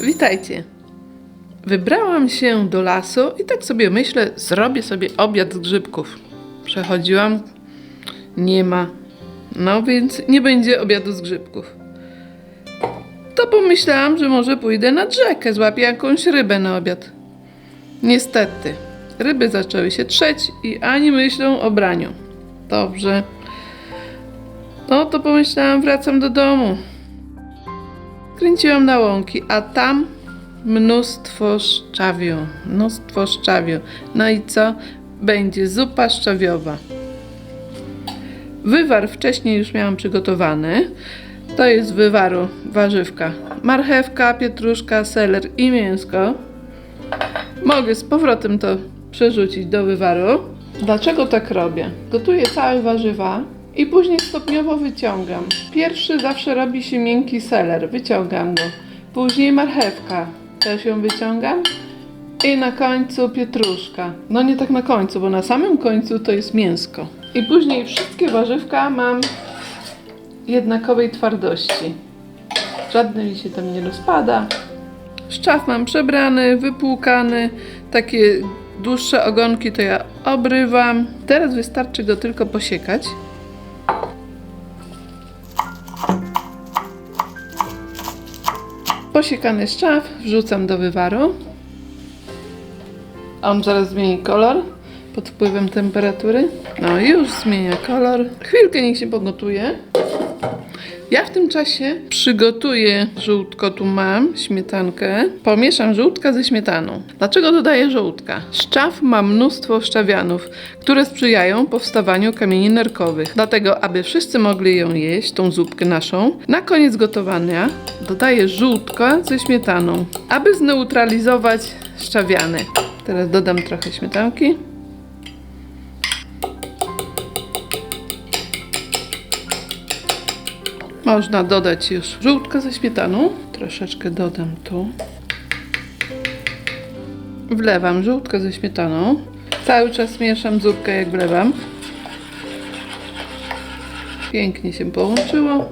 Witajcie. Wybrałam się do lasu i tak sobie myślę, zrobię sobie obiad z grzybków. Przechodziłam, nie ma. No więc nie będzie obiadu z grzybków. To pomyślałam, że może pójdę nad rzekę, złapię jakąś rybę na obiad. Niestety, ryby zaczęły się trzeć i ani myślą o braniu. Dobrze. No to pomyślałam, wracam do domu. Kręciłam na łąki, a tam mnóstwo szczawiu. Mnóstwo szczawiu. No i co? Będzie zupa szczawiowa. Wywar wcześniej już miałam przygotowany. To jest wywaru warzywka. Marchewka, pietruszka, seler i mięsko. Mogę z powrotem to przerzucić do wywaru. Dlaczego tak robię? Gotuję całe warzywa i później stopniowo wyciągam. Pierwszy zawsze robi się miękki seler, wyciągam go. Później marchewka, też ją wyciągam. I na końcu pietruszka. No nie tak na końcu, bo na samym końcu to jest mięsko. I później wszystkie warzywka mam jednakowej twardości. Żadne mi się tam nie rozpada. Szczaw mam przebrany, wypłukany. Takie dłuższe ogonki to ja obrywam. Teraz wystarczy go tylko posiekać. Posiekany szczaw wrzucam do wywaru. On zaraz zmieni kolor pod wpływem temperatury. No już zmienia kolor. Chwilkę niech się pogotuje. Ja w tym czasie przygotuję żółtko, tu mam śmietankę. Pomieszam żółtka ze śmietaną. Dlaczego dodaję żółtka? Szczaw ma mnóstwo szczawianów, które sprzyjają powstawaniu kamieni nerkowych. Dlatego, aby wszyscy mogli ją jeść, tą zupkę naszą, na koniec gotowania dodaję żółtka ze śmietaną, aby zneutralizować szczawiany. Teraz dodam trochę śmietanki. Można dodać już żółtkę ze śmietaną. Troszeczkę dodam tu. Wlewam żółtkę ze śmietaną. Cały czas mieszam zupkę jak wlewam. Pięknie się połączyło.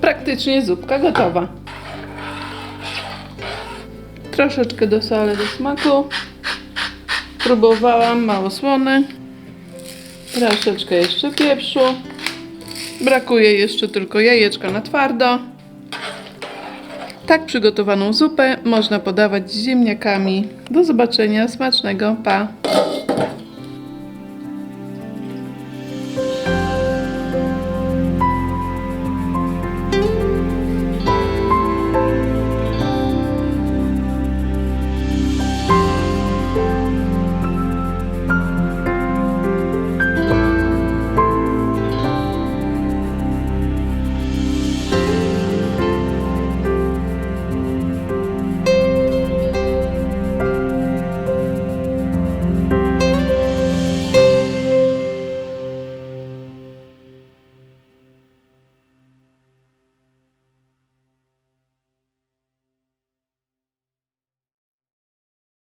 Praktycznie zupka gotowa. Troszeczkę dosolę do smaku. Próbowałam, mało słone. Troszeczkę jeszcze pieprzu. Brakuje jeszcze tylko jajeczka na twardo. Tak przygotowaną zupę można podawać z ziemniakami. Do zobaczenia, smacznego, pa!